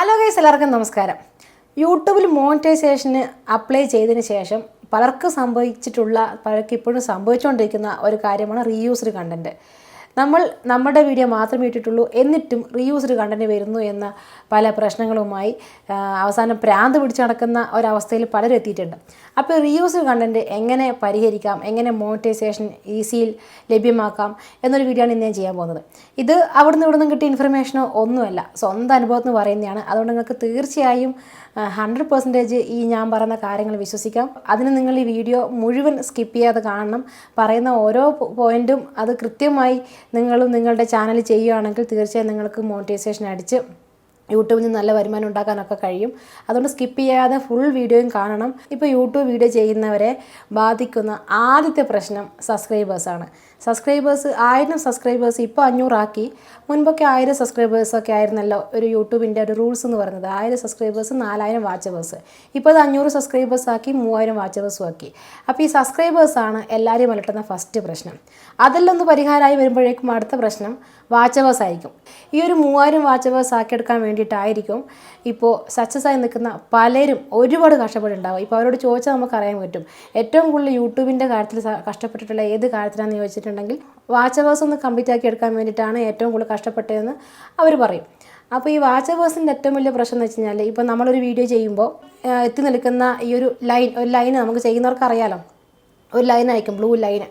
Hello guys എല്ലാവർക്കും നമസ്കാരം. യൂട്യൂബിൽ മോണിറ്റൈസേഷന് അപ്ലൈ ചെയ്തതിന് ശേഷം പലർക്കും സംഭവിച്ചിട്ടുള്ള പലർക്കും ഇപ്പോഴും സംഭവിച്ചുകൊണ്ടിരിക്കുന്ന ഒരു കാര്യമാണ് റീയൂസ്ഡ് കണ്ടന്റ് നമ്മൾ നമ്മുടെ വീഡിയോ മാത്രമേ ഇട്ടിട്ടുള്ളൂ എന്നിട്ടും റീയൂസ്ഡ് കണ്ടന്റ് വരുന്നു എന്ന പല പ്രശ്നങ്ങളുമായി അവസാനം പ്രാന്ത് പിടിച്ച് നടക്കുന്ന ഒരവസ്ഥയിൽ പലരും എത്തിയിട്ടുണ്ട്. അപ്പോൾ റീയൂസ്ഡ് കണ്ടന്റ് എങ്ങനെ പരിഹരിക്കാം എങ്ങനെ മോണിറ്റൈസേഷൻ ഈസിയിൽ ലഭ്യമാക്കാം എന്നൊരു വീഡിയോ ആണ് ഇന്ന് ഞാൻ ചെയ്യാൻ പോകുന്നത്. ഇത് അവിടുന്ന് ഇവിടുന്ന് കിട്ടിയ ഇൻഫർമേഷനോ ഒന്നുമല്ല സ്വന്തം അനുഭവം എന്ന് പറയുന്നതാണ്. അതുകൊണ്ട് നിങ്ങൾക്ക് തീർച്ചയായും ഹൺഡ്രഡ് പെർസെന്റേജ് ഈ ഞാൻ പറയുന്ന കാര്യങ്ങൾ വിശ്വസിക്കാം. അതിന് നിങ്ങൾ ഈ വീഡിയോ മുഴുവൻ സ്കിപ്പ് ചെയ്യാതെ കാണണം. പറയുന്ന ഓരോ പോയിന്റും അത് കൃത്യമായി നിങ്ങളും നിങ്ങളുടെ ചാനൽ ചെയ്യുകയാണെങ്കിൽ തീർച്ചയായും നിങ്ങൾക്ക് മോണിറ്റൈസേഷൻ അടിച്ച് യൂട്യൂബിൽ നിന്ന് നല്ല വരുമാനം ഉണ്ടാക്കാനൊക്കെ കഴിയും. അതുകൊണ്ട് സ്കിപ്പ് ചെയ്യാതെ ഫുൾ വീഡിയോയും കാണണം. ഇപ്പോൾ യൂട്യൂബ് വീഡിയോ ചെയ്യുന്നവരെ ബാധിക്കുന്ന ആദ്യത്തെ പ്രശ്നം സബ്സ്ക്രൈബേഴ്സാണ് സബ്സ്ക്രൈബേഴ്സ് ആയിരം സബ്സ്ക്രൈബേഴ്സ് ഇപ്പോൾ അഞ്ഞൂറാക്കി. മുൻപൊക്കെ ആയിരം സബ്സ്ക്രൈബേഴ്സൊക്കെ ആയിരുന്നല്ലോ ഒരു യൂട്യൂബിന്റെ ഒരു റൂൾസ് എന്ന് പറയുന്നത്. ആയിരം സബ്സ്ക്രൈബേഴ്സ് നാലായിരം വാച്ചവേഴ്സ് ഇപ്പോൾ അത് അഞ്ഞൂറ് സബ്സ്ക്രൈബേഴ്സ് ആക്കി മൂവായിരം വാച്ചവേഴ്സും ആക്കി. അപ്പോൾ ഈ സബ്സ്ക്രൈബേഴ്സാണ് എല്ലാവരെയും അലട്ടുന്ന ഫസ്റ്റ് പ്രശ്നം. അതെല്ലാം ഒന്ന് പരിഹാരമായി വരുമ്പോഴേക്കും അടുത്ത പ്രശ്നം വാച്ചവേഴ്സ് ആയിരിക്കും. ഈ ഒരു മൂവായിരം വാച്ചവേഴ്സ് ആക്കിയെടുക്കാൻ വേണ്ടിയിട്ടായിരിക്കും ഇപ്പോൾ സക്സസ് ആയി നിൽക്കുന്ന പലരും ഒരുപാട് കഷ്ടപ്പെട്ടുണ്ടാവും ഇപ്പോൾ അവരോട് ചോദിച്ചാൽ നമുക്ക് അറിയാൻ പറ്റും. ഏറ്റവും കൂടുതൽ യൂട്യൂബിന്റെ കാര്യത്തിൽ കഷ്ടപ്പെട്ടിട്ടുള്ള ഏത് കാര്യത്തിലാണെന്ന് ചോദിച്ചിട്ടുണ്ടെങ്കിൽ വാച്ചവേഴ്സ് ഒന്ന് കംപ്ലീറ്റ് ആക്കി എടുക്കാൻ വേണ്ടിയിട്ടാണ് ഏറ്റവും കൂടുതൽ കഷ്ടപ്പെട്ടതെന്ന് അവർ പറയും. അപ്പോൾ ഈ വാച്ചവേഴ്സിന്റെ ഏറ്റവും വലിയ പ്രശ്നം എന്ന് വെച്ച് കഴിഞ്ഞാൽ ഇപ്പോൾ നമ്മളൊരു വീഡിയോ ചെയ്യുമ്പോൾ എത്തി നിൽക്കുന്ന ഈ ഒരു ലൈൻ ഒരു ലൈൻ നമുക്ക് ചെയ്യുന്നവർക്ക് അറിയാലോ? ഒരു ലൈൻ ആയിരിക്കും ബ്ലൂ ലൈന്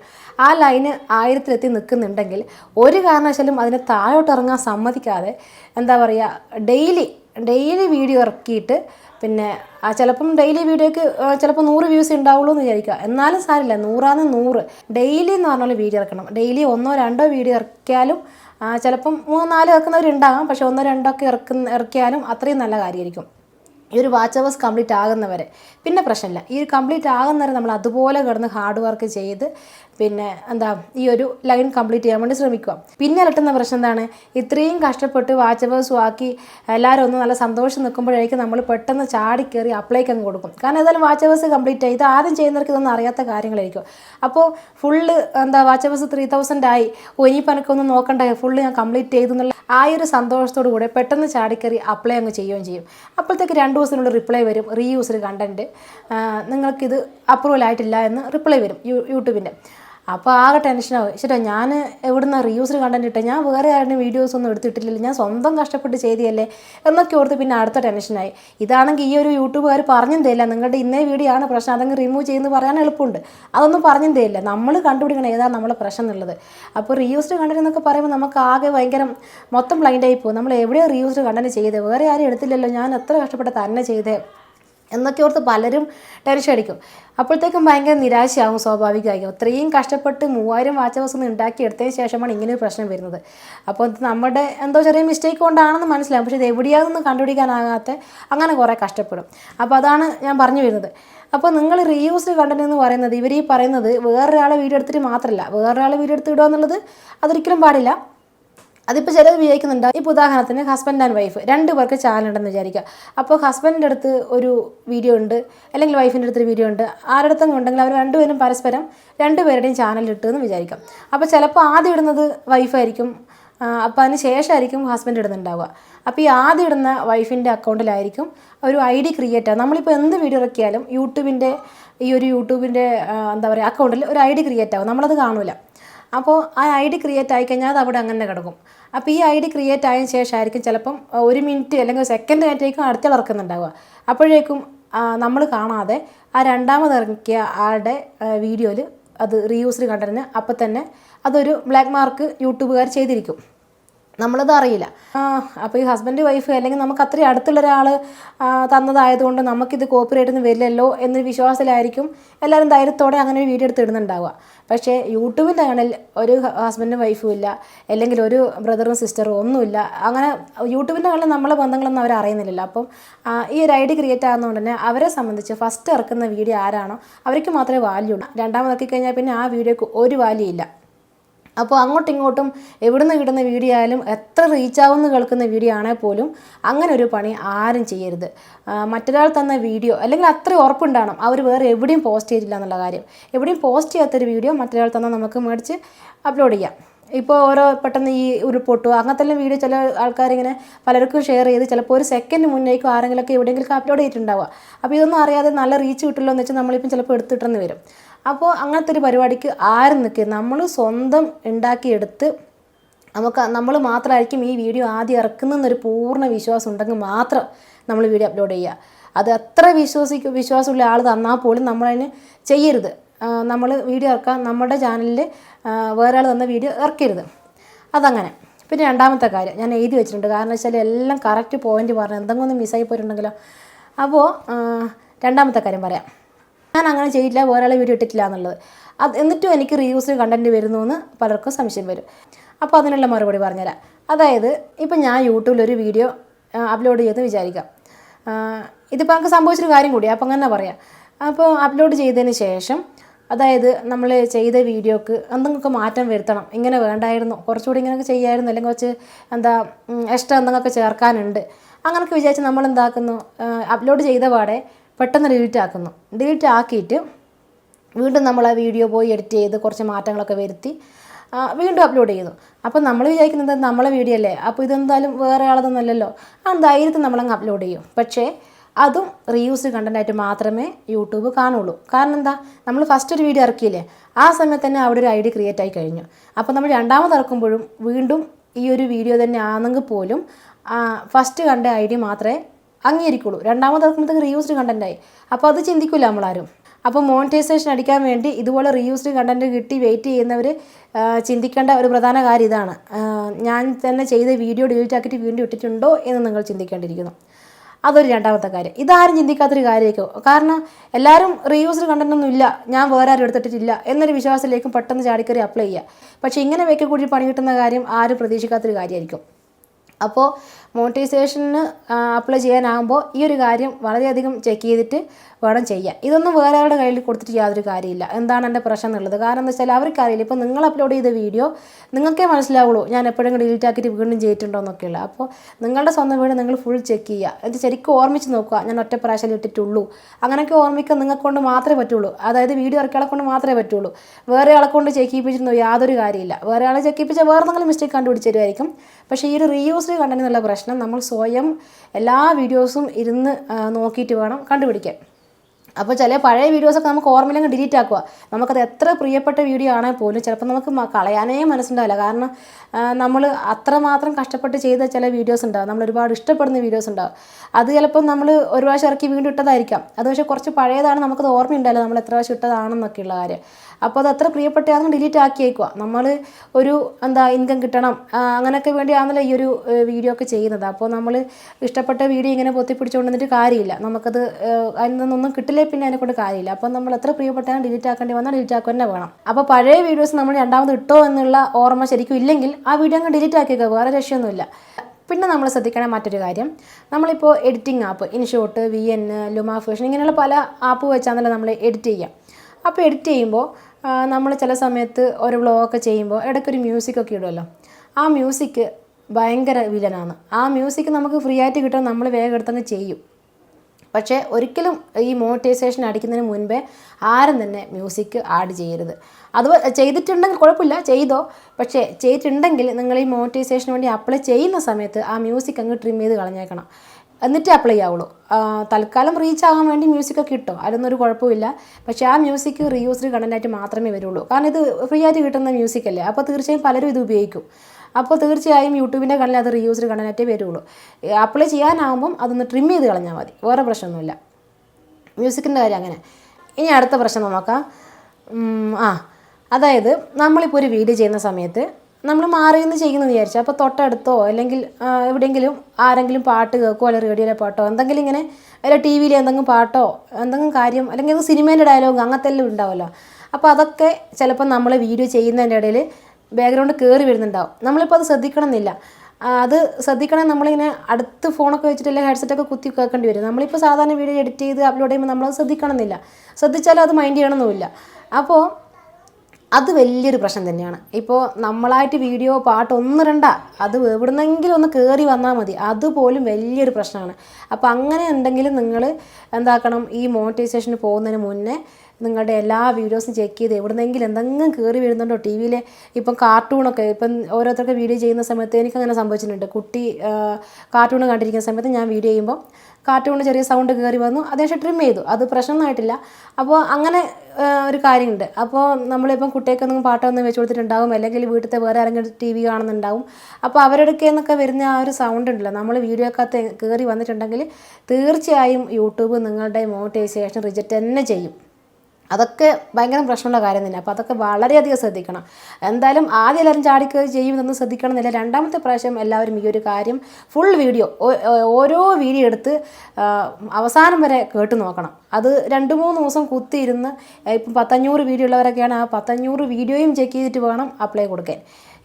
ആ ലൈന് ആയിരത്തിലെത്തി നിൽക്കുന്നുണ്ടെങ്കിൽ ഒരു കാരണവശാലും അതിന് താഴോട്ട് ഇറങ്ങാൻ സമ്മതിക്കാതെ എന്താ പറയുക ഡെയിലി ഡെയിലി വീഡിയോ ഇറക്കിയിട്ട് പിന്നെ ആ ചിലപ്പം ഡെയിലി വീഡിയോക്ക് ചിലപ്പോൾ നൂറ് വ്യൂസ് ഉണ്ടാവുള്ളൂ എന്ന് വിചാരിക്കുക. എന്നാലും സാരില്ല നൂറാന്ന് നൂറ്. ഡെയിലി എന്ന് പറഞ്ഞാൽ വീഡിയോ ഇറക്കണം. ഡെയിലി ഒന്നോ രണ്ടോ വീഡിയോ ഇറക്കിയാലും ചിലപ്പം മൂന്നോ നാലോ ഇറക്കുന്നവരുണ്ടാകാം പക്ഷെ ഒന്നോ രണ്ടോ ഒക്കെ ഇറക്കുന്ന ഇറക്കിയാലും അത്രയും നല്ല കാര്യമായിരിക്കും. ഈ ഒരു വാച്ച് അവേഴ്സ് കംപ്ലീറ്റ് ആകുന്നവരെ. പിന്നെ പ്രശ്നമില്ല. ഈ ഒരു കംപ്ലീറ്റ് ആകുന്നവരെ നമ്മൾ അതുപോലെ കിടന്ന് ഹാർഡ് വർക്ക് ചെയ്ത് പിന്നെ എന്താ ഈ ഒരു ലൈൻ കംപ്ലീറ്റ് ചെയ്യാൻ വേണ്ടി ശ്രമിക്കുക. പിന്നെ അലട്ടുന്ന പ്രശ്നം എന്താണ്? ഇത്രയും കഷ്ടപ്പെട്ട് വാച്ച് അവേഴ്സും ആക്കി എല്ലാവരും ഒന്ന് നല്ല സന്തോഷം നിൽക്കുമ്പോഴേക്കും നമ്മൾ പെട്ടെന്ന് ചാടി കയറി അപ്ലൈക്ക് അങ്ങ് കൊടുക്കും. കാരണം ഏതായാലും വാച്ച് അവേഴ്സ് കംപ്ലീറ്റ് ആയി. ഇത് ആദ്യം ചെയ്യുന്നവർക്ക് ഇതൊന്നും അറിയാത്ത കാര്യങ്ങളായിരിക്കും. അപ്പോൾ ഫുള്ള് എന്താ വാച്ച് അവേഴ്സ് ത്രീ തൗസൻഡ് ആയി. ഓ ഇനിയിപ്പോൾ നോക്കണ്ട? ഫുള്ള് ഞാൻ കംപ്ലീറ്റ് ചെയ്തു എന്നുള്ള ആ ഒരു സന്തോഷത്തോടു കൂടെ പെട്ടെന്ന് ചാടിക്കറി അപ്ലൈ അങ്ങ് ചെയ്യുകയും ചെയ്യും. അപ്പോഴത്തേക്ക് രണ്ട് ദിവസത്തിനുള്ളിൽ റിപ്ലൈ വരും. റീയൂസ്ഡ് കണ്ടന്റ് നിങ്ങൾക്കിത് അപ്രൂവൽ ആയിട്ടില്ല എന്ന് റിപ്ലൈ വരും യൂട്യൂബിന്റെ. അപ്പോൾ ആകെ ടെൻഷനാവും ശരി ഞാൻ എവിടുന്ന റീയൂസ്ഡ് കണ്ടന്റ് ഇട്ടേ? ഞാൻ വേറെ ആരുടെ വീഡിയോസ് ഒന്നും എടുത്തിട്ടില്ലല്ലോ. ഞാൻ സ്വന്തം കഷ്ടപ്പെട്ട് ചെയ്തിയല്ലേ എന്നൊക്കെ ഓർത്ത് പിന്നെ അടുത്ത ടെൻഷനായി ഇതാണെങ്കിൽ ഈ ഒരു യൂട്യൂബുകാർ പറഞ്ഞും തരില്ല. നിങ്ങളുടെ ഇന്നേ വീഡിയോ ആണ് പ്രശ്നം. അതങ്ങ് റിമൂവ് ചെയ്യുന്നത് പറയാൻ എളുപ്പമുണ്ട്. അതൊന്നും പറഞ്ഞും തരില്ല. നമ്മൾ കണ്ടുപിടിക്കണം ഏതാണ് നമ്മളെ പ്രശ്നം എന്നുള്ളത്. അപ്പോൾ റീയൂസ്ഡ് കണ്ടന്റ് എന്നൊക്കെ പറയുമ്പോൾ നമുക്ക് ആകെ ഭയങ്കര മൊത്തം ബ്ലൈൻഡായി പോകും. നമ്മൾ എവിടെയാണ് റീയൂസ്ഡ് കണ്ടന്റ് ചെയ്തത് വേറെ ആരും എടുത്തില്ലല്ലോ. ഞാൻ എത്ര കഷ്ടപ്പെട്ട് തന്നെ ചെയ്തേ? എന്നൊക്കെ ഓർത്ത് പലരും ടെൻഷൻ അടിക്കും. അപ്പോഴത്തേക്കും ഭയങ്കര നിരാശയാകും സ്വാഭാവികമായിരിക്കും അത്രയും കഷ്ടപ്പെട്ട് മൂവായിരം വാച്ച് ഹവേഴ്സ് ഒന്ന് ഉണ്ടാക്കിയെടുത്തതിന് ശേഷമാണ് ഇങ്ങനെ ഒരു പ്രശ്നം വരുന്നത്. അപ്പോൾ നമ്മുടെ എന്തോ ചെറിയ മിസ്റ്റേക്ക് കൊണ്ടാണെന്ന് മനസ്സിലാവും. പക്ഷേ ഇത് എവിടെയാണെന്ന് കണ്ടുപിടിക്കാനാകാത്ത അങ്ങനെ കുറേ കഷ്ടപ്പെടും. അപ്പോൾ അതാണ് ഞാൻ പറഞ്ഞു വരുന്നത്. അപ്പോൾ നിങ്ങൾ റീയൂസ്ഡ് കണ്ടന്റ് എന്ന് പറയുന്നത് ഇവർ ഈ പറയുന്നത് വേറൊരാളെ വീഡിയോ എടുത്തിട്ട് മാത്രമല്ല വേറൊരാളെ വീഡിയോ എടുത്ത് ഇടുക എന്നുള്ളത് അതൊരിക്കലും പാടില്ല. അതിപ്പോൾ ചിലർ വിചാരിക്കുന്നുണ്ട് ഇപ്പോൾ ഉദാഹരണത്തിന് ഹസ്ബൻഡ് ആൻഡ് വൈഫ് രണ്ട് പേർക്ക് ചാനൽ ഉണ്ടെന്ന് വിചാരിക്കുക. അപ്പോൾ ഹസ്ബൻഡിന്റെ അടുത്ത് ഒരു വീഡിയോ ഉണ്ട് അല്ലെങ്കിൽ വൈഫിന്റെ അടുത്തൊരു വീഡിയോ ഉണ്ട്. ആരുടെ അടുത്തും ഉണ്ടെങ്കിൽ അവർ രണ്ടുപേരും പരസ്പരം രണ്ടുപേരുടെയും ചാനൽ ഇട്ടു എന്ന് വിചാരിക്കാം. അപ്പോൾ ചിലപ്പോൾ ആദ്യം ഇടുന്നത് വൈഫായിരിക്കും അപ്പോൾ അതിന് ശേഷമായിരിക്കും ഹസ്ബൻഡ് ഇടുന്നുണ്ടാവുക. അപ്പോൾ ഈ ആദ്യം ഇടുന്ന വൈഫിന്റെ അക്കൗണ്ടിലായിരിക്കും ഒരു ഐ ഡി ക്രിയേറ്റ് ആകുക നമ്മളിപ്പോൾ എന്ത് വീഡിയോ ഇറക്കിയാലും യൂട്യൂബിന്റെ ഈ ഒരു യൂട്യൂബിന്റെ എന്താ പറയുക അക്കൗണ്ടിൽ ഒരു ഐ ഡി ക്രിയേറ്റ് ആകും നമ്മളത് കാണൂല. അപ്പോൾ ആ ഐ ഡി ക്രിയേറ്റ് ആയിക്കഴിഞ്ഞാൽ അത് അവിടെ അങ്ങനെ കിടക്കും. അപ്പോൾ ഈ ഐ ഡി ക്രിയേറ്റ് ആയതിനു ശേഷമായിരിക്കും ചിലപ്പം ഒരു മിനിറ്റ് അല്ലെങ്കിൽ സെക്കൻഡ് ആയിട്ടായിരിക്കും അടുത്ത ഇറക്കുന്നുണ്ടാവുക. അപ്പോഴേക്കും നമ്മൾ കാണാതെ ആ രണ്ടാമത് ഇറക്കിയ ആളുടെ വീഡിയോയിൽ അത് റീയൂസിൽ കണ്ടിരുന്ന് അപ്പോൾ തന്നെ അതൊരു ബ്ലാക്ക് മാർക്ക് യൂട്യൂബുകാർ ചെയ്തിരിക്കും. നമ്മളത് അറിയില്ല. അപ്പോൾ ഈ ഹസ്ബൻഡ് വൈഫ് അല്ലെങ്കിൽ നമുക്ക് അത്രയും അടുത്തുള്ള ഒരാൾ തന്നതായതുകൊണ്ട് നമുക്കിത് കോപ്പറേറ്റ് ഒന്നും വരില്ലല്ലോ എന്നൊരു വിശ്വാസത്തിലായിരിക്കും എല്ലാവരും ധൈര്യത്തോടെ അങ്ങനെ ഒരു വീഡിയോ എടുത്ത് ഇടുന്നുണ്ടാവുക. പക്ഷേ യൂട്യൂബിന്റെ ആണെങ്കിൽ ഒരു ഹസ്ബൻഡും വൈഫും ഇല്ല അല്ലെങ്കിൽ ഒരു ബ്രദറും സിസ്റ്ററും ഒന്നുമില്ല അങ്ങനെ യൂട്യൂബിന്റെ കാണാൻ നമ്മളെ ബന്ധങ്ങളൊന്നും അവർ അറിയുന്നില്ലല്ലോ. അപ്പം ഈ ഒരു ഐ ഡി ക്രിയേറ്റ് ആകുന്നതുകൊണ്ട് തന്നെ അവരെ സംബന്ധിച്ച് ഫസ്റ്റ് ഇറക്കുന്ന വീഡിയോ ആരാണോ അവർക്ക് മാത്രമേ വാല്യൂ ഉള്ളൂ. രണ്ടാമത് ഇറക്കി കഴിഞ്ഞാൽ പിന്നെ ആ വീഡിയോക്ക് ഒരു വാല്യൂ ഇല്ല. അപ്പോൾ അങ്ങോട്ടും ഇങ്ങോട്ടും എവിടുന്ന് കിട്ടുന്ന വീഡിയോ ആയാലും എത്ര റീച്ച് ആവുമെന്ന് കേൾക്കുന്ന വീഡിയോ ആണെങ്കിൽ പോലും അങ്ങനെ ഒരു പണി ആരും ചെയ്യരുത്. മറ്റൊരാൾ തന്ന വീഡിയോ അല്ലെങ്കിൽ അത്ര ഉറപ്പുണ്ടാകണം അവർ വേറെ എവിടെയും പോസ്റ്റ് ചെയ്തില്ല എന്നുള്ള കാര്യം. എവിടെയും പോസ്റ്റ് ചെയ്യാത്തൊരു വീഡിയോ മറ്റൊരാൾ തന്നാൽ നമുക്ക് മേടിച്ച് അപ്ലോഡ് ചെയ്യാം. ഇപ്പോൾ ഓരോ പെട്ടെന്ന് ഈ ഉരുപൊട്ടു അങ്ങനത്തെ വീഡിയോ ചില ആൾക്കാരിങ്ങനെ പലർക്കും ഷെയർ ചെയ്ത് ചിലപ്പോൾ ഒരു സെക്കൻഡ് മുന്നേക്കും ആരെങ്കിലുമൊക്കെ എവിടെയെങ്കിലും അപ്ലോഡ് ചെയ്തിട്ടുണ്ടാവുക. അപ്പോൾ ഇതൊന്നും അറിയാതെ നല്ല റീച്ച് കിട്ടില്ലോ എന്ന് വെച്ചാൽ നമ്മളിപ്പം ചിലപ്പോൾ എടുത്തിട്ടെന്ന് വരും. അപ്പോൾ അങ്ങനത്തെ ഒരു പരിപാടിക്ക് ആരും നിൽക്കുക നമ്മൾ സ്വന്തം ഉണ്ടാക്കിയെടുത്ത് നമുക്ക് നമ്മൾ മാത്രമായിരിക്കും ഈ വീഡിയോ ആദ്യം ഇറക്കുന്നതെന്നൊരു പൂർണ വിശ്വാസം ഉണ്ടെങ്കിൽ മാത്രം നമ്മൾ വീഡിയോ അപ്ലോഡ് ചെയ്യുക അത് എത്ര വിശ്വസിക്കും വിശ്വാസമുള്ള ആൾ തന്നാൽ പോലും നമ്മളതിന് ചെയ്യരുത്. നമ്മൾ വീഡിയോ ഇറക്കാൻ നമ്മുടെ ചാനലിൽ വേറെ ആൾ തന്ന വീഡിയോ ഇറക്കരുത്. അതങ്ങനെ. പിന്നെ രണ്ടാമത്തെ കാര്യം ഞാൻ എഴുതി വെച്ചിട്ടുണ്ട്. കാരണം വെച്ചാൽ എല്ലാം കറക്റ്റ് പോയിന്റ് പറഞ്ഞു എന്തെങ്കിലും ഒന്ന് മിസ്സായി പോയിട്ടുണ്ടെങ്കിലോ. അപ്പോൾ രണ്ടാമത്തെ കാര്യം പറയാം. ഞാൻ അങ്ങനെ ചെയ്തില്ല വേറെ ആളെ വീഡിയോ ഇട്ടിട്ടില്ല എന്നുള്ളത്. അത് എന്നിട്ടും എനിക്ക് റീയൂസ് കണ്ടന്റ് വരുന്നു എന്ന് പലർക്കും സംശയം വരും. അപ്പോൾ അതിനുള്ള മറുപടി പറഞ്ഞുതരാം. അതായത് ഇപ്പം ഞാൻ യൂട്യൂബിൽ ഒരു വീഡിയോ അപ്ലോഡ് ചെയ്തെന്ന് വിചാരിക്കാം. ഇതിപ്പോൾ നമുക്ക് സംഭവിച്ചൊരു കാര്യം കൂടി അപ്പം അങ്ങനെ പറയാം. അപ്പോൾ അപ്ലോഡ് ചെയ്തതിന് ശേഷം അതായത് നമ്മൾ ചെയ്ത വീഡിയോക്ക് എന്തെങ്കിലുമൊക്കെ മാറ്റം വരുത്തണം. ഇങ്ങനെ വേണ്ടായിരുന്നു കുറച്ചുകൂടി ഇങ്ങനെയൊക്കെ ചെയ്യായിരുന്നു അല്ലെങ്കിൽ കുറച്ച് എന്താ എക്സ്ട്രാ എന്തെങ്കിലുമൊക്കെ ചേർക്കാനുണ്ട്. അങ്ങനെയൊക്കെ വിചാരിച്ച് നമ്മൾ എന്താക്കുന്നു അപ്ലോഡ് ചെയ്ത പാടെ പെട്ടെന്ന് ഡിലീറ്റ് ആക്കുന്നു. ഡിലീറ്റ് ആക്കിയിട്ട് വീണ്ടും നമ്മൾ ആ വീഡിയോ പോയി എഡിറ്റ് ചെയ്ത് കുറച്ച് മാറ്റങ്ങളൊക്കെ വരുത്തി വീണ്ടും അപ്ലോഡ് ചെയ്യുന്നു. അപ്പോൾ നമ്മൾ വിചാരിക്കുന്നത് നമ്മളെ വീഡിയോ അല്ലേ? അപ്പോൾ ഇതെന്തായാലും വേറെ ആളതൊന്നുമല്ലല്ലോ ആ ധൈര്യത്തിൽ നമ്മളങ്ങ് അപ്ലോഡ് ചെയ്യും. പക്ഷേ അതും റീയൂസ്ഡ് കണ്ടന്റായിട്ട് മാത്രമേ യൂട്യൂബ് കാണുള്ളൂ. കാരണം എന്താ? നമ്മൾ ഫസ്റ്റ് ഒരു വീഡിയോ ഇറക്കിയില്ലേ? ആ സമയത്ത് തന്നെ അവിടെ ഒരു ഐ ഡി ക്രിയേറ്റ് ആയി കഴിഞ്ഞു. അപ്പോൾ നമ്മൾ രണ്ടാമത് ഇറക്കുമ്പോഴും വീണ്ടും ഈ ഒരു വീഡിയോ തന്നെ ആണെങ്കിൽ പോലും ഫസ്റ്റ് കണ്ട ഐ ഡി മാത്രമേ അംഗീകരിക്കുള്ളൂ. രണ്ടാമത് ഇറക്കുമ്പോഴത്തേക്ക് റീയൂസ്ഡ് കണ്ടന്റായി അപ്പോൾ അത് ചിന്തിക്കില്ല നമ്മളാരും. അപ്പോൾ മോണിറ്റൈസേഷൻ അടിക്കാൻ വേണ്ടി ഇതുപോലെ റീയൂസ്ഡ് കണ്ടന്റ് കിട്ടി വെയിറ്റ് ചെയ്യുന്നവർ ചിന്തിക്കേണ്ട ഒരു പ്രധാന കാര്യം ഇതാണ്. ഞാൻ തന്നെ ചെയ്ത വീഡിയോ ഡിലീറ്റ് ആക്കിയിട്ട് വീണ്ടും ഇട്ടിട്ടുണ്ടോ എന്ന് നിങ്ങൾ ചിന്തിക്കേണ്ടിയിരിക്കുന്നു. അതൊരു രണ്ടാമത്തെ കാര്യം. ഇതാരും ചിന്തിക്കാത്തൊരു കാര്യമായിരിക്കും. കാരണം എല്ലാവരും റീയൂസ്ഡ് കണ്ടന്റ് ഒന്നും ഇല്ല. ഞാൻ വേറെ ആരും എടുത്തിട്ടില്ല എന്നൊരു വിശ്വാസത്തിലേക്കും പെട്ടെന്ന് ചാടിക്കറി അപ്ലൈ ചെയ്യുക പക്ഷേ ഇങ്ങനെ വെക്കൽ കൂടി പണി കിട്ടുന്ന കാര്യം ആരും പ്രതീക്ഷിക്കാത്തൊരു കാര്യമായിരിക്കും. അപ്പോൾ മോണിറ്റൈസേഷന് അപ്ലൈ ചെയ്യാനാകുമ്പോൾ ഈ ഒരു കാര്യം വളരെയധികം ചെക്ക് ചെയ്തിട്ട് വേണം ചെയ്യാൻ. ഇതൊന്നും വേറെ ആളുടെ കയ്യിൽ കൊടുത്തിട്ട് യാതൊരു കാര്യമില്ല. എന്താണ് എന്റെ പ്രശ്നം എന്നുള്ളത്. കാരണം എന്താ വെച്ചാൽ അവർക്കറിയില്ല ഇപ്പോൾ നിങ്ങൾ അപ്ലോഡ് ചെയ്ത വീഡിയോ നിങ്ങൾക്കേ മനസ്സിലാവുള്ളൂ ഞാൻ എപ്പോഴും ഡിലീറ്റ് ആക്കിയിട്ട് വീണ്ടും ചെയ്തിട്ടുണ്ടോ എന്നൊക്കെയുള്ള. അപ്പോൾ നിങ്ങളുടെ സ്വന്തം വീട് നിങ്ങൾ ഫുൾ ചെക്ക് ചെയ്യുക. എന്നിട്ട് ശരിക്കും ഓർമ്മിച്ച് നോക്കുക ഞാൻ ഒറ്റ പ്രാവശ്യം ഇട്ടിട്ടുള്ളൂ. അങ്ങനെയൊക്കെ ഓർമ്മിക്കാൻ നിങ്ങൾക്കൊണ്ട് മാത്രമേ പറ്റുള്ളൂ. അതായത് വീഡിയോ ഇറക്കിയാളെ കൊണ്ട് മാത്രമേ പറ്റുള്ളൂ. വേറെ ആളെ കൊണ്ട് ചെക്ക് ചെയ്യിപ്പിച്ചിരുന്നു യാതൊരു കാര്യമില്ല. വേറെ ആളെ ചെക്ക് ചെയ്യിപ്പിച്ചാൽ വേറെ എന്തെങ്കിലും മിസ്റ്റേക്ക് കണ്ടുപിടിച്ച് തരുമായിരിക്കും പക്ഷേ ഈ ഒരു റീയൂസ്ഡ് കണ്ടന്റ് എന്നുള്ള പ്രശ്നം നമ്മൾ സ്വയം എല്ലാ വീഡിയോസും ഇരുന്ന് നോക്കിയിട്ട് വേണം കണ്ടുപിടിക്കാൻ. അപ്പോൾ ചില പഴയ വീഡിയോസൊക്കെ നമുക്ക് ഓർമ്മയിലങ്ങ് ഡിലീറ്റ് ആക്കുക നമുക്കത് എത്ര പ്രിയപ്പെട്ട വീഡിയോ ആണെങ്കിൽ പോലും ചിലപ്പോൾ നമുക്ക് കളയാനേ മനസ്സുണ്ടാവില്ല. കാരണം നമ്മൾ അത്രമാത്രം കഷ്ടപ്പെട്ട് ചെയ്ത ചില വീഡിയോസ് ഉണ്ടാവും. നമ്മൾ ഒരുപാട് ഇഷ്ടപ്പെടുന്ന വീഡിയോസ് ഉണ്ടാവും. അത് ചിലപ്പോൾ നമ്മൾ ഒരു പ്രാവശ്യം ഇറക്കി വീണ്ടും ഇട്ടതായിരിക്കാം. അത് പക്ഷേ കുറച്ച് പഴയതാണ് നമുക്കത് ഓർമ്മയുണ്ടല്ലോ നമ്മൾ എത്ര പ്രാവശ്യം ഇട്ടതാണെന്നൊക്കെയുള്ള കാര്യം. അപ്പോൾ അത് എത്ര പ്രിയപ്പെട്ടതാണെന്ന് ഡിലീറ്റ് ആക്കിയേക്കുക നമ്മൾ ഒരു എന്താ ഇൻകം കിട്ടണം അങ്ങനെയൊക്കെ വേണ്ടിയാണല്ലോ ഈ ഒരു വീഡിയോ ഒക്കെ ചെയ്യുന്നത്. അപ്പോൾ നമ്മൾ ഇഷ്ടപ്പെട്ട വീഡിയോ ഇങ്ങനെ പൊത്തിപ്പിടിച്ചുകൊണ്ടിരുന്നിട്ട് കാര്യമില്ല. നമുക്കത് അതിൽ നിന്നൊന്നും കിട്ടില്ലേ പിന്നെ അതിനെ കൊണ്ട് കാര്യമില്ല. അപ്പോൾ നമ്മൾ എത്ര പ്രിയപ്പെട്ടാലും ഡിലീറ്റ് ആക്കേണ്ടി വന്നാൽ ഡിലീറ്റ് ആക്കുക തന്നെ വേണം. അപ്പോൾ പഴയ വീഡിയോസ് നമ്മൾ രണ്ടാമത് ഇട്ടോ എന്നുള്ള ഓർമ്മ ശരിക്കും ഇല്ലെങ്കിൽ ആ വീഡിയോ അങ്ങ് ഡിലീറ്റ് ആക്കിയേക്കുക വേറെ രക്ഷയൊന്നുമില്ല. പിന്നെ നമ്മൾ ശ്രദ്ധിക്കണ മറ്റൊരു കാര്യം നമ്മളിപ്പോൾ editing app InShot V N LumaFusion ഇങ്ങനെയുള്ള പല ആപ്പ് വെച്ചാണല്ലോ നമ്മൾ എഡിറ്റ് ചെയ്യാം. അപ്പോൾ എഡിറ്റ് ചെയ്യുമ്പോൾ നമ്മൾ ചില സമയത്ത് ഒരു വ്ളോഗൊക്കെ ചെയ്യുമ്പോൾ ഇടയ്ക്കൊരു മ്യൂസിക്കൊക്കെ ഇടുമല്ലോ ആ മ്യൂസിക് ഭയങ്കര വിലനാണ് ആ മ്യൂസിക് നമുക്ക് ഫ്രീ ആയിട്ട് കിട്ടാൻ നമ്മൾ വേഗം എടുത്തങ്ങ് ചെയ്യും. പക്ഷേ ഒരിക്കലും ഈ മോണിറ്റൈസേഷൻ അടിക്കുന്നതിന് മുൻപേ ആരും തന്നെ മ്യൂസിക് ആഡ് ചെയ്യരുത്. അത് ചെയ്തിട്ടുണ്ടെങ്കിൽ കുഴപ്പമില്ല ചെയ്തോ. പക്ഷേ ചെയ്തിട്ടുണ്ടെങ്കിൽ നിങ്ങൾ ഈ മോണിറ്റൈസേഷന് വേണ്ടി അപ്ലൈ ചെയ്യുന്ന സമയത്ത് ആ മ്യൂസിക് അങ്ങ് ട്രിം ചെയ്ത് കളഞ്ഞേക്കണം. എന്നിട്ട് അപ്ലൈ ആവുള്ളൂ. തൽക്കാലം റീച്ച് ആകാൻ വേണ്ടി മ്യൂസിക്കൊക്കെ കിട്ടും. അതിനൊന്നും ഒരു കുഴപ്പമില്ല. പക്ഷേ ആ മ്യൂസിക് റീയൂസ്ഡ് കണ്ടന്റായിട്ട് മാത്രമേ വരുള്ളൂ. കാരണം ഇത് ഫ്രീ ആയിട്ട് കിട്ടുന്ന മ്യൂസിക് അല്ലേ? അപ്പോൾ തീർച്ചയായും പലരും ഇത് ഉപയോഗിക്കും. അപ്പോൾ തീർച്ചയായും യൂട്യൂബിന്റെ കണ്ണിൽ അത് റീയൂസ്ഡ് കണ്ടന്റേ വരുള്ളൂ അപ്ലൈ ചെയ്യാനാകുമ്പം അതൊന്ന് ട്രിം ചെയ്ത് കളഞ്ഞാൽ മതി. വേറെ പ്രശ്നമൊന്നുമില്ല. മ്യൂസിക്കിന്റെ കാര്യം അങ്ങനെ. ഇനി അടുത്ത പ്രശ്നം നോക്കാം. ആ അതായത് നമ്മളിപ്പോൾ ഒരു വീഡിയോ ചെയ്യുന്ന സമയത്ത് നമ്മൾ മാറി നിന്ന് ചെയ്യുന്നു അപ്പോൾ തൊട്ടടുത്തോ അല്ലെങ്കിൽ എവിടെയെങ്കിലും ആരെങ്കിലും പാട്ട് കേൾക്കുമോ അല്ലെങ്കിൽ റേഡിയോയിലെ പാട്ടോ എന്തെങ്കിലും ഇങ്ങനെ അല്ല ടി വിയിലെ എന്തെങ്കിലും പാട്ടോ എന്തെങ്കിലും കാര്യം അല്ലെങ്കിൽ സിനിമേന്റെ ഡയലോഗ് അങ്ങനത്തെ എല്ലാം ഉണ്ടാവുമല്ലോ അപ്പോൾ അതൊക്കെ ചിലപ്പോൾ നമ്മൾ വീഡിയോ ചെയ്യുന്നതിന്റെ ഇടയിൽ ബാക്ക്ഗ്രൗണ്ട് കയറി വരുന്നുണ്ടാവും. നമ്മളിപ്പോൾ അത് ശ്രദ്ധിക്കണം എന്നില്ല അത് ശ്രദ്ധിക്കണം നമ്മളിങ്ങനെ അടുത്ത് ഫോണൊക്കെ വെച്ചിട്ട് അല്ലെങ്കിൽ ഹെഡ്സെറ്റൊക്കെ കുത്തി കേൾക്കേണ്ടി വരും. നമ്മളിപ്പോൾ സാധാരണ വീഡിയോ എഡിറ്റ് ചെയ്ത് അപ്ലോഡ് ചെയ്യുമ്പോൾ നമ്മളത് ശ്രദ്ധിക്കണം എന്നില്ല ശ്രദ്ധിച്ചാലും അത് മൈൻഡ് ചെയ്യണമെന്നില്ല അപ്പോൾ അത് വലിയൊരു പ്രശ്നം തന്നെയാണ്. ഇപ്പോൾ നമ്മളായിട്ട് വീഡിയോ പാട്ട് ഒന്ന് രണ്ട അത് എവിടുന്നെങ്കിലും ഒന്ന് കയറി വന്നാൽ മതി. അതുപോലും വലിയൊരു പ്രശ്നമാണ്. അപ്പോൾ അങ്ങനെ എന്തെങ്കിലും നിങ്ങൾ എന്താക്കണം? ഈ മോണിറ്റൈസേഷന് പോകുന്നതിന് മുന്നേ നിങ്ങളുടെ എല്ലാ വീഡിയോസും ചെക്ക് ചെയ്ത് എവിടുന്നെങ്കിലും എന്തെങ്കിലും കയറി വരുന്നുണ്ടോ ടി വിയിൽ ഇപ്പം കാർട്ടൂണൊക്കെ ഇപ്പം ഓരോരുത്തർക്ക് വീഡിയോ ചെയ്യുന്ന സമയത്ത് എനിക്കങ്ങനെ സംഭവിച്ചിട്ടുണ്ട്. കുട്ടി കാർട്ടൂൺ കണ്ടിരിക്കുന്ന സമയത്ത് ഞാൻ വീഡിയോ ചെയ്യുമ്പോൾ കാർട്ടൂണിന് ചെറിയ സൗണ്ട് കയറി വന്നു. അതേശം ട്രിം ചെയ്തു. അത് പ്രശ്നമായിട്ടില്ല അപ്പോൾ അങ്ങനെ ഒരു കാര്യമുണ്ട്. അപ്പോൾ നമ്മളിപ്പം കുട്ടിയൊക്കെ പാട്ടൊന്നും വെച്ച് കൊടുത്തിട്ടുണ്ടാവും. അല്ലെങ്കിൽ വീട്ടിലത്തെ വേറെ ആരെങ്കിലും ടി വി കാണുന്നുണ്ടാവും. അപ്പോൾ അവരുടെ എന്നൊക്കെ വരുന്ന ആ ഒരു സൗണ്ട് ഉണ്ടല്ലോ. നമ്മൾ വീഡിയോക്കകത്ത് കയറി വന്നിട്ടുണ്ടെങ്കിൽ തീർച്ചയായും യൂട്യൂബ് നിങ്ങളുടെ മോണിറ്റൈസേഷൻ റിജക്റ്റ് തന്നെ ചെയ്യും. അതൊക്കെ ഭയങ്കര പ്രശ്നമുള്ള കാര്യം തന്നെ. അപ്പോൾ അതൊക്കെ വളരെയധികം ശ്രദ്ധിക്കണം. എന്തായാലും ആദ്യം എല്ലാവരും ചാടിക്കയറി ചെയ്യുമെന്നൊന്നും ശ്രദ്ധിക്കണം എന്നില്ല. രണ്ടാമത്തെ പ്രാവശ്യം എല്ലാവരും ഈ ഒരു കാര്യം ഫുൾ വീഡിയോ ഓരോ വീഡിയോ എടുത്ത് അവസാനം വരെ കേട്ട് നോക്കണം. അത് രണ്ട് മൂന്ന് ദിവസം കുത്തിയിരുന്ന് ഇപ്പം പത്തഞ്ഞൂറ് വീഡിയോ ഉള്ളവരൊക്കെയാണ് ആ പത്തഞ്ഞൂറ് വീഡിയോയും ചെക്ക് ചെയ്തിട്ട് വേണം അപ്ലൈ കൊടുക്കാൻ.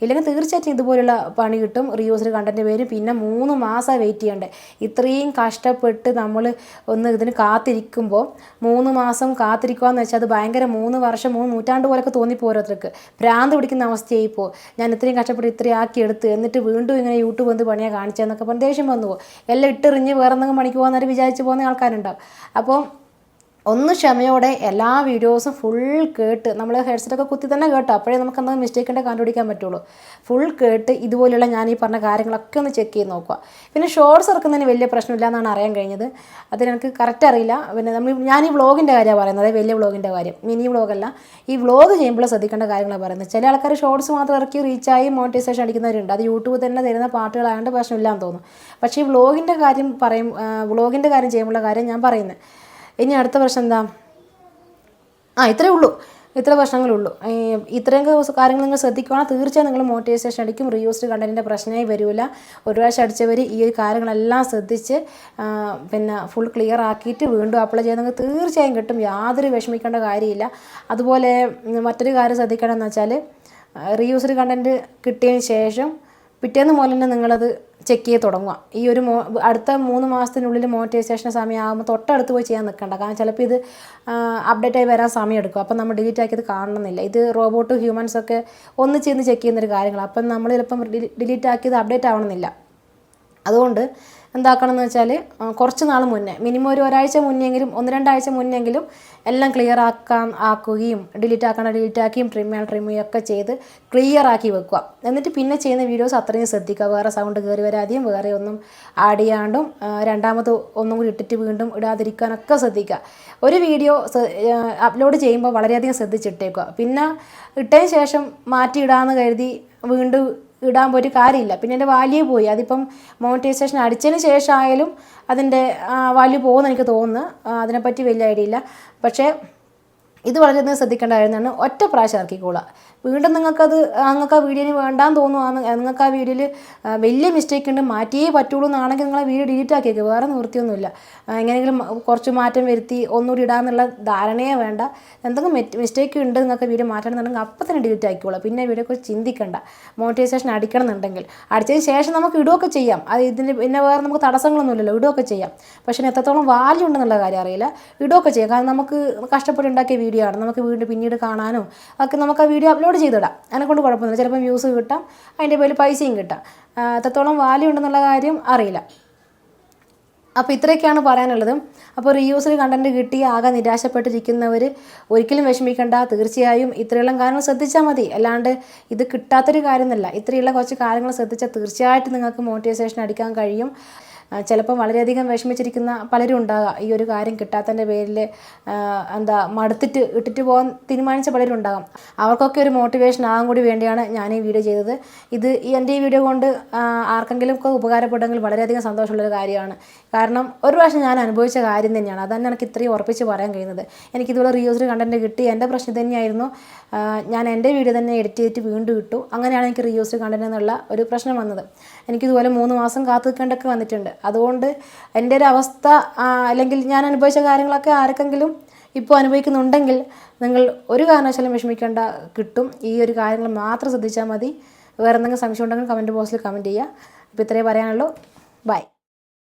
ഇല്ലെങ്കിൽ തീർച്ചയായിട്ടും ഇതുപോലുള്ള പണി കിട്ടും. റീയൂസ്ഡ് കണ്ടന്റ് പേര് പിന്നെ മൂന്ന് മാസം വെയിറ്റ് ചെയ്യണ്ടേ. ഇത്രയും കഷ്ടപ്പെട്ട് നമ്മൾ ഒന്ന് ഇതിന് കാത്തിരിക്കുമ്പോൾ മൂന്ന് മാസം കാത്തിരിക്കുക എന്ന് വെച്ചാൽ അത് ഭയങ്കര മൂന്ന് വർഷം മൂന്ന് നൂറ്റാണ്ട് പോലൊക്കെ തോന്നിപ്പോ ഓരോരുത്തർക്ക്. ഭ്രാന്ത് പിടിക്കുന്ന അവസ്ഥയായി ഇപ്പോൾ ഞാൻ ഇത്രയും കഷ്ടപ്പെട്ട് ഇത്രയും ആക്കി എടുത്ത് എന്നിട്ട് വീണ്ടും ഇങ്ങനെ യൂട്യൂബ് എന്ത് പണിയാണ് കാണിച്ചതെന്നൊക്കെ പറഞ്ഞ് ദേഷ്യം വന്നു പോകും. എല്ലാം ഇട്ടെറിഞ്ഞ് വേറെ എന്തെങ്കിലും പണിക്ക് പോകുന്നവർ വിചാരിച്ച് പോകുന്ന ആൾക്കാരുണ്ടാവും. അപ്പോൾ ഒന്ന് ക്ഷമയോടെ എല്ലാ വീഡിയോസും ഫുൾ കേട്ട് നമ്മൾ ഹെഡ്സെറ്റൊക്കെ കുത്തി തന്നെ കേട്ടോ. അപ്പോഴേ നമുക്ക് എന്തെങ്കിലും മിസ്റ്റേക്ക് ഉണ്ടെങ്കിൽ കണ്ടുപിടിക്കാൻ പറ്റുള്ളൂ. ഫുൾ കേട്ട് ഇതുപോലെയുള്ള ഞാൻ ഈ പറഞ്ഞ കാര്യങ്ങളൊക്കെ ഒന്ന് ചെക്ക് ചെയ്ത് നോക്കുക. പിന്നെ ഷോർട്സ് ഇറക്കുന്നതിന് വലിയ പ്രശ്നമില്ല എന്നാണ് അറിയാൻ കഴിഞ്ഞത്. അത് എനിക്ക് കറക്റ്റ് അറിയില്ല. പിന്നെ നമ്മൾ ഞാൻ ഈ വ്ളോഗിന്റെ കാര്യമാണ് പറയുന്നത്. വലിയ വ്ളോഗിന്റെ കാര്യം. മിനി വ്ളോഗല്ല ഈ വ്ളോഗ് ചെയ്യുമ്പോൾ ശ്രദ്ധിക്കേണ്ട കാര്യങ്ങളാണ് പറയുന്നത്. ചില ആൾക്കാർ ഷോർട്സ് മാത്രം ഇറക്കി റീച്ചായി മോണിറ്റൈസേഷൻ അടിക്കുന്നവരുണ്ട്. അത് യൂട്യൂബ് തന്നെ തരുന്ന പാട്ടുകളായതുകൊണ്ട് പ്രശ്നമില്ലാന്ന് തോന്നുന്നു. പക്ഷേ ഈ വ്ളോഗിന്റെ കാര്യം പറയും വ്ളോഗിന്റെ കാര്യം ചെയ്യുമ്പോഴുള്ള കാര്യം ഞാൻ പറയുന്നത്. ഇനി അടുത്ത പ്രശ്നം എന്താ? ആ ഇത്രയേ ഉള്ളൂ. ഇത്ര പ്രശ്നങ്ങളേ ഉള്ളൂ ഇത്രയും കാര്യങ്ങൾ നിങ്ങൾ ശ്രദ്ധിക്കുകയാണെങ്കിൽ തീർച്ചയായും നിങ്ങൾ മോട്ടിവേഷൻ അടിക്കും റീയൂസ്ഡ് കണ്ടന്റിന്റെ പ്രശ്നമായി വരില്ല ഒരു പ്രാവശ്യം അടിച്ചവർ ഈ ഒരു കാര്യങ്ങളെല്ലാം ശ്രദ്ധിച്ച് പിന്നെ ഫുൾ ക്ലിയർ ആക്കിയിട്ട് വീണ്ടും അപ്ലൈ ചെയ്യുന്നത് തീർച്ചയായും കിട്ടും. യാതൊരു വിഷമിക്കേണ്ട കാര്യമില്ല. അതുപോലെ മറ്റൊരു കാര്യം ശ്രദ്ധിക്കണമെന്ന് വെച്ചാൽ റീയൂസ്ഡ് കണ്ടന്റ് കിട്ടിയതിന് ശേഷം പിറ്റേന്ന് മുതൽ തന്നെ നിങ്ങളത് ചെക്ക് ചെയ്ത് തുടങ്ങുക. ഈ ഒരു മോ അടുത്ത മൂന്ന് മാസത്തിനുള്ളിൽ മോണിറ്റൈസേഷൻ സമയമാകുമ്പോൾ തൊട്ടടുത്ത് പോയി ചെയ്യാൻ നിൽക്കണ്ട. കാരണം ചിലപ്പോൾ ഇത് അപ്ഡേറ്റ് ആയി വരാൻ സമയം എടുക്കും. അപ്പം നമ്മൾ ഡിലീറ്റ് ആക്കിയത് കാണണമെന്നില്ല. ഇത് റോബോട്ട് ഹ്യൂമൻസ് ഒക്കെ ഒന്നിച്ച് ചെന്ന് ചെക്ക് ചെയ്യുന്നൊരു കാര്യങ്ങൾ അപ്പം നമ്മൾ ചിലപ്പം ഡിലീറ്റ് ആക്കിയത് അപ്ഡേറ്റ് ആവണമെന്നില്ല. അതുകൊണ്ട് എന്താക്കണം എന്ന് വെച്ചാൽ കുറച്ച് നാൾ മുന്നേ മിനിമം ഒരു ഒരാഴ്ച മുന്നെങ്കിലും ഒന്ന് രണ്ടാഴ്ച മുന്നെങ്കിലും എല്ലാം ക്ലിയർ ആക്കാൻ ആക്കുകയും ഡിലീറ്റ് ആക്കണ ഡിലീറ്റ് ആക്കിയും ട്രിം ചെയ്യണം ട്രിം ഒക്കെ ചെയ്ത് ക്ലിയർ ആക്കി വെക്കുക. എന്നിട്ട് പിന്നെ ചെയ്യുന്ന വീഡിയോസ് അത്രയും ശ്രദ്ധിക്കുക. വേറെ സൗണ്ട് കയറി വരാതെയും വേറെ ഒന്നും ആഡ് ചെയ്യാണ്ടും രണ്ടാമത് ഒന്നും കൂടി ഇട്ടിട്ട് വീണ്ടും ഇടാതിരിക്കാനൊക്കെ ശ്രദ്ധിക്കുക. ഒരു വീഡിയോ അപ്ലോഡ് ചെയ്യുമ്പോൾ വളരെയധികം ശ്രദ്ധിച്ചിട്ടേക്കുക. പിന്നെ ഇട്ടതിന് ശേഷം മാറ്റി ഇടാമെന്ന് കരുതി വീണ്ടും ഇടാൻ പോയിട്ട് കാര്യമില്ല. പിന്നെ എന്റെ വാല്യൂ പോയി. അതിപ്പം മോണിറ്റൈസേഷൻ അടിച്ചതിന് ശേഷമായാലും അതിന്റെ വാല്യൂ പോകുമെന്ന് എനിക്ക് തോന്നുന്നു. അതിനെപ്പറ്റി വലിയ ഐഡിയ ഇല്ല. പക്ഷേ ഇത് വളരെയധികം ശ്രദ്ധിക്കേണ്ട കാര്യമാണ് ഒറ്റ പ്രാവശ്യം ഇറക്കിക്കോളുക. വീണ്ടും നിങ്ങൾക്കത് നിങ്ങൾക്ക് ആ വീഡിയോന് വേണ്ടാന്ന് തോന്നുവാന്ന് നിങ്ങൾക്ക് ആ വീഡിയോയിൽ വലിയ മിസ്റ്റേക്ക് ഉണ്ട് മാറ്റിയേ പറ്റുള്ളൂ എന്നാണെങ്കിൽ നിങ്ങൾ വീഡിയോ ഡിലീറ്റ് ആക്കിയേക്ക് വേറെ നിവൃത്തിയൊന്നുമില്ല. എങ്ങനെയെങ്കിലും കുറച്ച് മാറ്റം വരുത്തി ഒന്നുകൂടി ഇടാന്നുള്ള ധാരണയേ വേണ്ട. എന്തെങ്കിലും മിസ്റ്റേക്ക് ഉണ്ട് നിങ്ങൾക്ക് വീഡിയോ മാറ്റണമെന്നുണ്ടെങ്കിൽ അപ്പം തന്നെ ഡിലീറ്റ് ആക്കിക്കോളാം. പിന്നെ വീഡിയോ കുറിച്ച് ചിന്തിക്കണ്ട. മോണിറ്റൈസേഷൻ അടിക്കണം എന്നുണ്ടെങ്കിൽ അടിച്ചതിന് ശേഷം നമുക്ക് ഇടുകയൊക്കെ ചെയ്യാം. അത് ഇതിന് പിന്നെ വേറെ നമുക്ക് തടസ്സങ്ങളൊന്നുമില്ലല്ലോ ഇടുകയൊക്കെ ചെയ്യാം. പക്ഷേ എത്രത്തോളം വാല്യൂ ഉണ്ടെന്നുള്ള കാര്യം അറിയില്ല. ഇടുകയൊക്കെ ചെയ്യാം. കാരണം നമുക്ക് കഷ്ടപ്പെട്ട് ഉണ്ടാക്കിയ വീഡിയോ ആണ്. നമുക്ക് വീണ്ടും പിന്നീട് കാണാനും ഒക്കെ നമുക്ക് ആ വീഡിയോ അപ്ലോഡ് ചെയ്തിടാം അതിനെ കൊണ്ട് കുഴപ്പമൊന്നുമില്ല. ചിലപ്പം വ്യൂസ് കിട്ടാം അതിന്റെ പേരിൽ പൈസയും കിട്ടാം. എത്രത്തോളം വാല്യൂ ഉണ്ടെന്നുള്ള കാര്യം അറിയില്ല. അപ്പോൾ ഇത്രയൊക്കെയാണ് പറയാനുള്ളത്. അപ്പോൾ റീയൂസിൽ കണ്ടന്റ് കിട്ടി ആകെ നിരാശപ്പെട്ടിരിക്കുന്നവർ ഒരിക്കലും വിഷമിക്കേണ്ട. തീർച്ചയായും ഇത്രയുള്ള കാര്യങ്ങൾ ശ്രദ്ധിച്ചാൽ മതി. അല്ലാണ്ട് ഇത് കിട്ടാത്തൊരു കാര്യമൊന്നുമല്ല. ഇത്രയുള്ള കുറച്ച് കാര്യങ്ങൾ ശ്രദ്ധിച്ചാൽ തീർച്ചയായിട്ടും നിങ്ങൾക്ക് മോട്ടിവേഷൻ അടിക്കാൻ കഴിയും. ആ, ചിലപ്പോൾ വളരെയധികം വിഷമിച്ചിരിക്കുന്ന പലരും ഉണ്ടാകാം. ഈ ഒരു കാര്യം കിട്ടാത്തതിന്റെ പേരിൽ എന്താ മടുത്തിട്ട് ഇട്ടിട്ട് പോകാൻ തീരുമാനിച്ച പലരും ഉണ്ടാകാം. അവർക്കൊക്കെ ഒരു മോട്ടിവേഷൻ ആകാൻ കൂടി വേണ്ടിയാണ് ഞാൻ ഈ വീഡിയോ ചെയ്തത്. ഇത് എന്റെ ഈ വീഡിയോ കൊണ്ട് ആർക്കെങ്കിലും ഒക്കെ ഉപകാരപ്പെട്ടെങ്കിൽ വളരെയധികം സന്തോഷമുള്ളൊരു കാര്യമാണ്. കാരണം ഒരു പ്രാവശ്യം ഞാൻ അനുഭവിച്ച കാര്യം തന്നെയാണ്. അതന്നെ എനിക്ക് ഇത്രയും ഉറപ്പിച്ച് പറയാൻ കഴിയുന്നത്. എനിക്കിതുപോലെ റീയൂസ്ഡ് കണ്ടന്റ് കിട്ടി. എന്റെ പ്രശ്നം തന്നെയായിരുന്നു. ഞാൻ എന്റെ വീഡിയോ തന്നെ എഡിറ്റ് ചെയ്തിട്ട് വീണ്ടും ഇട്ടു. അങ്ങനെയാണ് എനിക്ക് റീയൂസ്ഡ് കണ്ടന്റ് എന്നുള്ള ഒരു പ്രശ്നം വന്നത്. എനിക്കിതുപോലെ മൂന്ന് മാസം കാത്തു നിൽക്കേണ്ടൊക്കെ വന്നിട്ടുണ്ട്. അതുകൊണ്ട് എന്റെ ഒരു അവസ്ഥ അല്ലെങ്കിൽ ഞാൻ അനുഭവിച്ച കാര്യങ്ങളൊക്കെ ആർക്കെങ്കിലും ഇപ്പോൾ അനുഭവിക്കുന്നുണ്ടെങ്കിൽ നിങ്ങൾ ഒരു കാരണവശാലും വിഷമിക്കേണ്ട കിട്ടും. ഈ ഒരു കാര്യങ്ങൾ മാത്രം ശ്രദ്ധിച്ചാൽ മതി. വേറെ എന്തെങ്കിലും സംശയം ഉണ്ടെങ്കിൽ കമന്റ് ബോക്സിൽ കമന്റ് ചെയ്യുക. ഇപ്പോൾ ഇത്രയേ പറയാനുള്ളൂ. ബൈ.